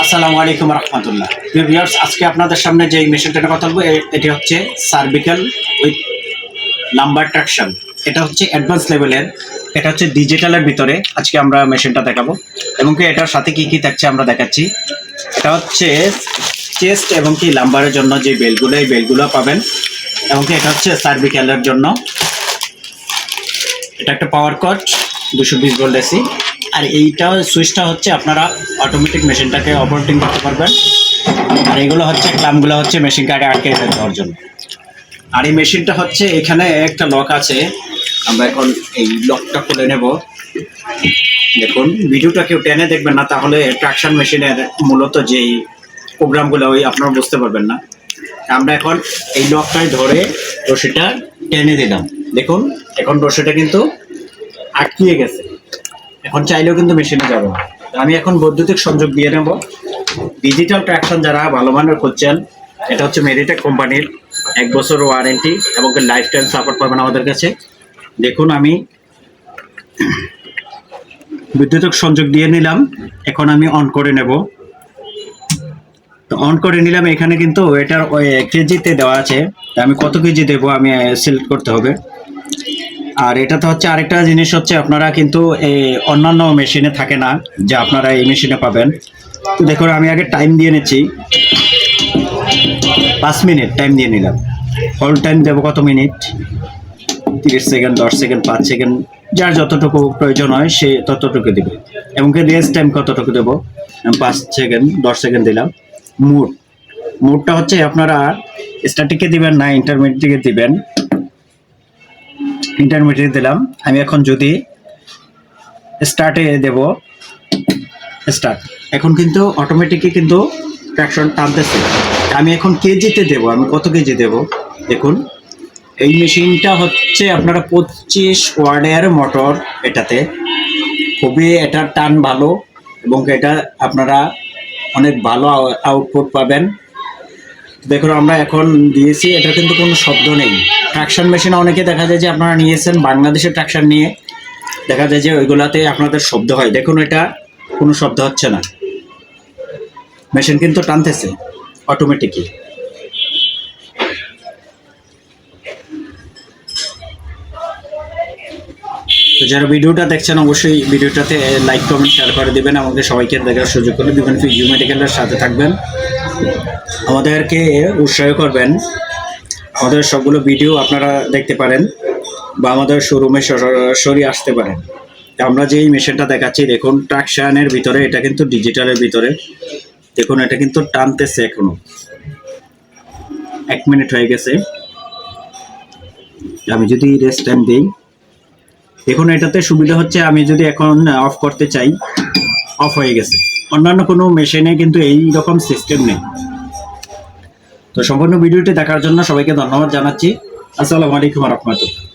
আসসালামু আলাইকুম রহমতুল্লাহ। ভিউয়ার্স আজকে আপনাদের সামনে যে মেশিনটা কথা বলব এটি হচ্ছে সার্ভিক্যাল উইথ নাম্বার ট্রাকশন এটা হচ্ছে অ্যাডভান্স লেভেলের এটা হচ্ছে ডিজিটালের ভিতরে আজকে আমরা মেশিনটা দেখাবো। এবং কি এটার সাথে কি কি থাকছে আমরা দেখাচ্ছি। এটা হচ্ছে চেস্ট এবং কি লাম্বারের জন্য যে বেলগুলো, এই বেলগুলো পাবেন। এবং কি এটা হচ্ছে সার্ভিক্যালের জন্য। এটা একটা পাওয়ার কট দুশো বিশ এসি। আর এইটা সুইচটা হচ্ছে আপনারা অটোমেটিক মেশিনটাকে অপারেটিং করতে পারবেন। আর এগুলো হচ্ছে, ক্লামগুলো হচ্ছে মেশিন কার্ডে আটকে দেওয়ার জন্য। আর এই মেশিনটা হচ্ছে, এখানে একটা লক আছে। আমরা এখন এই লকটা খুলে নেব। দেখুন ভিডিওটা কেউ টেনে দেখবেন না, তাহলে ট্রাকশন মেশিনের মূলত যেই প্রোগ্রামগুলো ওই আপনারা বুঝতে পারবেন না। আমরা এখন এই লকটায় ধরে রশিটা টেনে দিলাম। দেখুন, এখন রশিটা কিন্তু আটকিয়ে গেছে। এখন চাইলেও কিন্তু মেশিনে যাবে আমি এখন বৈদ্যুতিক সংযোগ দিয়ে নেব। ডিজিটাল ট্র্যাকশন যারা ভালো মানের খুঁজছেন, এটা হচ্ছে মেরিটেক কোম্পানির এক বছর ওয়ারেন্টি এবং লাইফ টাইম সাপোর্ট পাবেন আমাদের কাছে। দেখুন আমি বিদ্যুতিক সংযোগ দিয়ে নিলাম। এখন আমি অন করে নেব। তো অন করে নিলাম, এখানে কিন্তু এটার কেজিতে দেওয়া আছে। আমি কত কেজি দেবো? আমি সিলেক্ট করতে হবে। আর এটা তো হচ্ছে আরেকটা জিনিস হচ্ছে আপনারা কিন্তু এই অন্যান্য মেশিনে থাকে না, যে আপনারা এই মেশিনে পাবেন। তো দেখুন, আমি আগে টাইম দিয়ে নিচ্ছি। পাঁচ মিনিট টাইম দিয়ে নিলাম। হোল টাইম দেবো কত মিনিট? তিরিশ সেকেন্ড, দশ সেকেন্ড, পাঁচ সেকেন্ড, যার যতটুকু প্রয়োজন হয় সে ততটুকু দেবে। এবং রেস্ট টাইম কতটুকু দেবো? পাঁচ সেকেন্ড, দশ সেকেন্ড দিলাম। মুড মুডটা হচ্ছে আপনারা স্ট্যাটিকে দিবেন না ইন্টারমিডিয়েটকে দিবেন। ইন্টারমিডিয়েট দিলাম। আমি এখন যদি স্টার্টে দেব স্টার্ট এখন কিন্তু অটোমেটিকই কিন্তু ট্র্যাকশন টানতেছে। আমি এখন কেজিতে দেব, আমি কত কেজি দেব? দেখুন, এই মেশিনটা হচ্ছে আপনারা পঁচিশ ওয়ার্ডের মোটর, এটাতে। খুবই এটার টান ভালো, এবং এটা আপনারা অনেক ভালো আউটপুট পাবেন। দেখুন, আমরা এখন দিয়েছি এটা কিন্তু কোনো শব্দ নেই। ট্রাকশন মেশিনে অনেকে দেখা যায় যে আপনারা নিয়েছেন বাংলাদেশের ট্রাকশন নিয়ে। দেখা যায় যে ওইগুলাতে আপনাদের শব্দ হয়। দেখুন, এটা কোনো শব্দ হচ্ছে না। মেশিন কিন্তু টানতেছে অটোমেটিকই তো যারা ভিডিওটা দেখছেন, অবশ্যই ভিডিওটাতে লাইক কমেন্ট শেয়ার করে দেবেন। আমাকে সবাইকে দেখার সুযোগ করে বিভিন্ন ফিজিও মেডিকেলের সাথে থাকবেন। আমাদেরকে উৎসাহ করবেন। আমাদের সবগুলো ভিডিও আপনারা দেখতে পারেন বা আমাদের শোরুমে সরাসরি আসতে পারেন। আমরা যেই মেশিনটা দেখাচ্ছি, দেখুন, ট্রাকশানের ভিতরে, এটা কিন্তু ডিজিটালের ভিতরে। দেখুন, এটা কিন্তু টানতেছে এখনও। এক মিনিট হয়ে গেছে। আমি যদি রেস্ট টাইম দিই। দেখুন, এটাতে সুবিধা হচ্ছে, আমি যদি এখন অফ করতে চাই অফ হয়ে গেছে। অন্যান্য কোনো মেশিনে কিন্তু এই রকম সিস্টেম নেই। তো সম্পূর্ণ ভিডিওটি দেখার জন্য সবাইকে ধন্যবাদ জানাচ্ছি। আসসালামু আলাইকুম রহমতুল্লাহ।